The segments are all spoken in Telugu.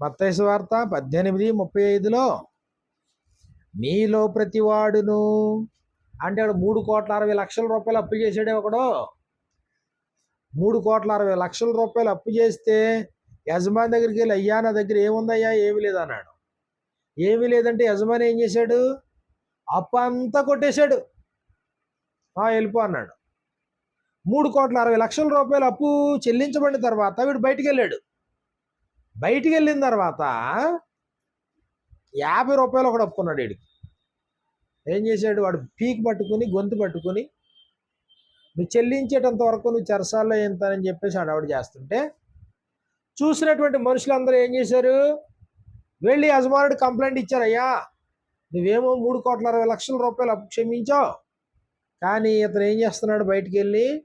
మత్తైసు వార్త పద్దెనిమిది ముప్పై ఐదులో మీలో ప్రతివాడును అంటే వాడు మూడు కోట్ల అరవై లక్షల రూపాయలు అప్పు చేసాడే ఒకడు. మూడు కోట్ల అరవై లక్షల రూపాయలు అప్పు చేస్తే యజమాని దగ్గరికి వెళ్ళి అయ్యా నా దగ్గర ఏముందయ్యా? ఏమి లేదన్నాడు ఏమీ లేదంటే యజమాని ఏం చేశాడు? అప్పు అంతా కొట్టేశాడు. వెళ్ళిపో అన్నాడు. మూడు కోట్ల అరవై లక్షల రూపాయలు అప్పు చెల్లించబడిన తర్వాత వీడు బయటికి వెళ్ళాడు. బయటికి వెళ్ళిన తర్వాత యాభై రూపాయలు ఒకడు ఒప్పుకున్నాడు వీడికి. ఏం చేశాడు? వాడు పీక్ పట్టుకుని గొంతు పట్టుకుని నువ్వు చెల్లించేటంత వరకు నువ్వు చెరసాల్లో ఎంతనని చెప్పేసి అడవాడు చేస్తుంటే చూసినటువంటి మనుషులందరూ ఏం చేశారు? వెళ్ళి యజమానుడు కంప్లైంట్ ఇచ్చారయ్యా నువ్వేమో మూడు కోట్ల అరవై లక్షల రూపాయలు అప్పు క్షమించావు. కానీ ఇతను ఏం చేస్తున్నాడు బయటికి వెళ్ళి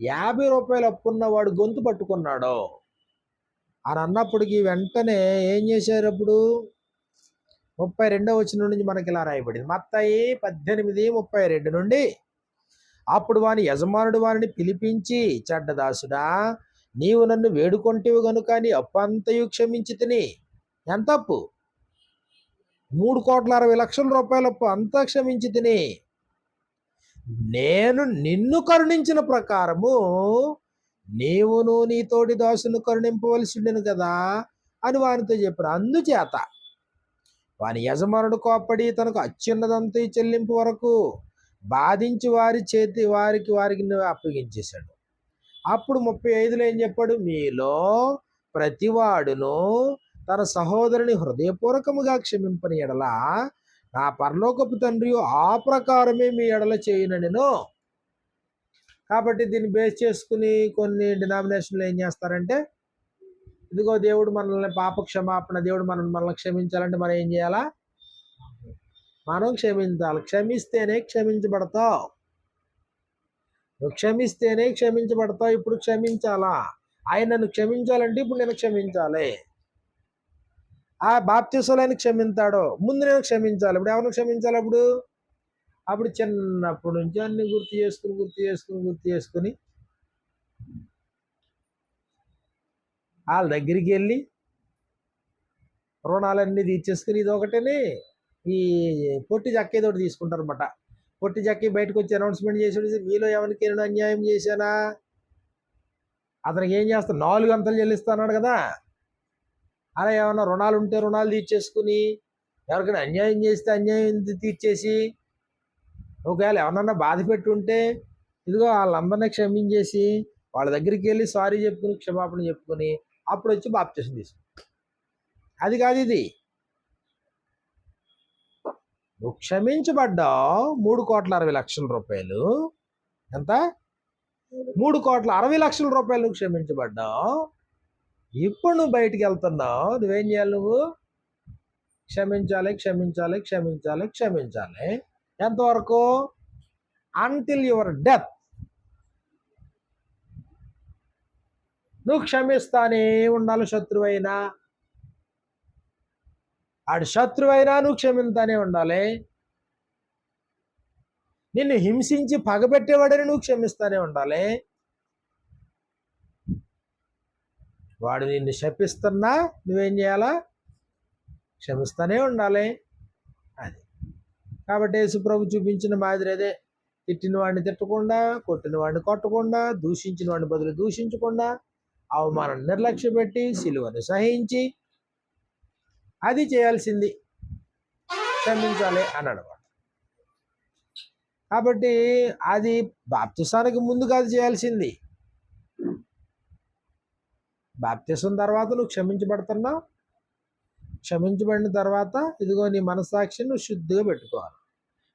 యాభై రూపాయలు అప్పున్న వాడు గొంతు పట్టుకున్నాడు. అని అన్నప్పటికీ వెంటనే ఏం చేశారు అప్పుడు? ముప్పై రెండో వచ్చిన నుంచి మనకి ఇలా రాయబడింది. మత్తాయి పద్దెనిమిది ముప్పై రెండు నుండి అప్పుడు వాని యజమానుడు వారిని పిలిపించి చెడ్డదాసుడా నీవు నన్ను వేడుకొంటివి గనుక నీ అప్పు అంతయు క్షమించి తిని. ఎంత అప్పు మూడు కోట్ల అరవై లక్షల రూపాయల అప్పు అంతా క్షమించి తిని. నేను నిన్ను కరుణించిన ప్రకారము నీవును నీ తోటి దాసును కరుణింపవలసి ఉండెను కదా అని వానితో చెప్పారు అందుచేత వాని యజమానుడు కోప్పడి తనకు అత్యున్నదంతా చెల్లింపు వరకు బాధించి వారి చేతి వారికి వారికి అప్పగించేశాడు. అప్పుడు ముప్పై ఐదులో ఏం చెప్పాడు? మీలో ప్రతివాడును తన సహోదరుని హృదయపూర్వకముగా క్షమింపని ఎడల నా పరలోకపు తండ్రి ఆ ప్రకారమే మీ ఎడల చేయనను కాబట్టి దీన్ని బేస్ చేసుకుని కొన్ని డినామినేషన్లు ఏం చేస్తారంటే ఇదిగో దేవుడు మనల్ని పాప క్షమాపణ దేవుడు మనం మనల్ని క్షమించాలంటే మనం ఏం చేయాలా? మనం క్షమించాలి. క్షమిస్తేనే క్షమించబడతావు. నువ్వు క్షమిస్తేనే క్షమించబడతావు. ఇప్పుడు క్షమించాలా? ఆయన నన్ను క్షమించాలంటే ఇప్పుడు నేను క్షమించాలి. ఆ బాప్తిసలైన క్షమించాడు. ముందు నేను క్షమించాలి. ఇప్పుడు ఎవరిని క్షమించాలి అప్పుడు? అప్పుడు చిన్నప్పటి నుంచి అన్ని గుర్తు చేసుకుని గుర్తు చేసుకుని గుర్తు చేసుకుని వాళ్ళ దగ్గరికి వెళ్ళి రుణాలన్నీ తీర్చేసుకుని ఇది ఒకటేనే. ఈ పొట్టి జక్క ఒకటి తీసుకుంటారు అనమాట పొట్టి జక్కి బయటకు వచ్చి అనౌన్స్మెంట్ చేసాడు మీలో ఎవరికి నేను అన్యాయం చేశానా? అతనికి ఏం చేస్తాను నాలుగు అంతలు చెల్లిస్తాన్నాడు కదా. అలా ఏమన్నా రుణాలు ఉంటే రుణాలు తీర్చేసుకుని ఎవరికైనా అన్యాయం చేస్తే అన్యాయం తీర్చేసి ఒకవేళ ఎవరన్నా బాధ పెట్టుంటే ఇదిగో వాళ్ళందరినీ క్షమించేసి వాళ్ళ దగ్గరికి వెళ్ళి సారీ చెప్పుకుని క్షమాపణ చెప్పుకొని అప్పుడు వచ్చి బాప్తీసం తీసుకు. అది కాదు ఇది. నువ్వు క్షమించబడ్డావు మూడు కోట్ల అరవై లక్షల రూపాయలు. ఎంత? మూడు కోట్ల అరవై లక్షల రూపాయలు నువ్వు క్షమించబడ్డావు. ఇప్పుడు నువ్వు బయటికి వెళ్తున్నావు. నువ్వేం చేయాలి నువ్వు? క్షమించాలి క్షమించాలి క్షమించాలి క్షమించాలి. ఎంతవరకు? అంటిల్ యువర్ డెత్ నువ్వు క్షమిస్తానే ఉండాలి శత్రువైనా. ఆడు శత్రువైనా నువ్వు క్షమిస్తానే ఉండాలి. నిన్ను హింసించి పగబెట్టేవాడని నువ్వు క్షమిస్తానే ఉండాలి. వాడు నిన్ను శపిస్తున్నా నువ్వేం చేయాలా? క్షమిస్తానే ఉండాలి. అది. కాబట్టి యేసుప్రభు చూపించిన మాదిరి అదే. తిట్టిన వాడిని తిట్టకుండా కొట్టిన వాడిని కొట్టకుండా దూషించిన వాడిని బదులు దూషించకుండా అవమానం నిర్లక్ష్య పెట్టి సిలువను సహించి అది చేయాల్సింది. క్షమించాలి అని అనమాట. కాబట్టి అది బాప్తిసానికి ముందు కాదు చేయాల్సింది. బాప్తిసం తర్వాత నువ్వు క్షమించబడుతున్నావు క్షమించబడిన తర్వాత ఇదిగో నీ మనస్సాక్షిని నువ్వు శుద్ధిగా పెట్టుకోవాలి.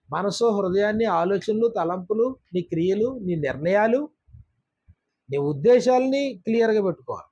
మనసు హృదయాన్ని ఆలోచనలు తలంపులు నీ క్రియలు నీ నిర్ణయాలు నీ ఉద్దేశాలని క్లియర్గా పెట్టుకోవాలి.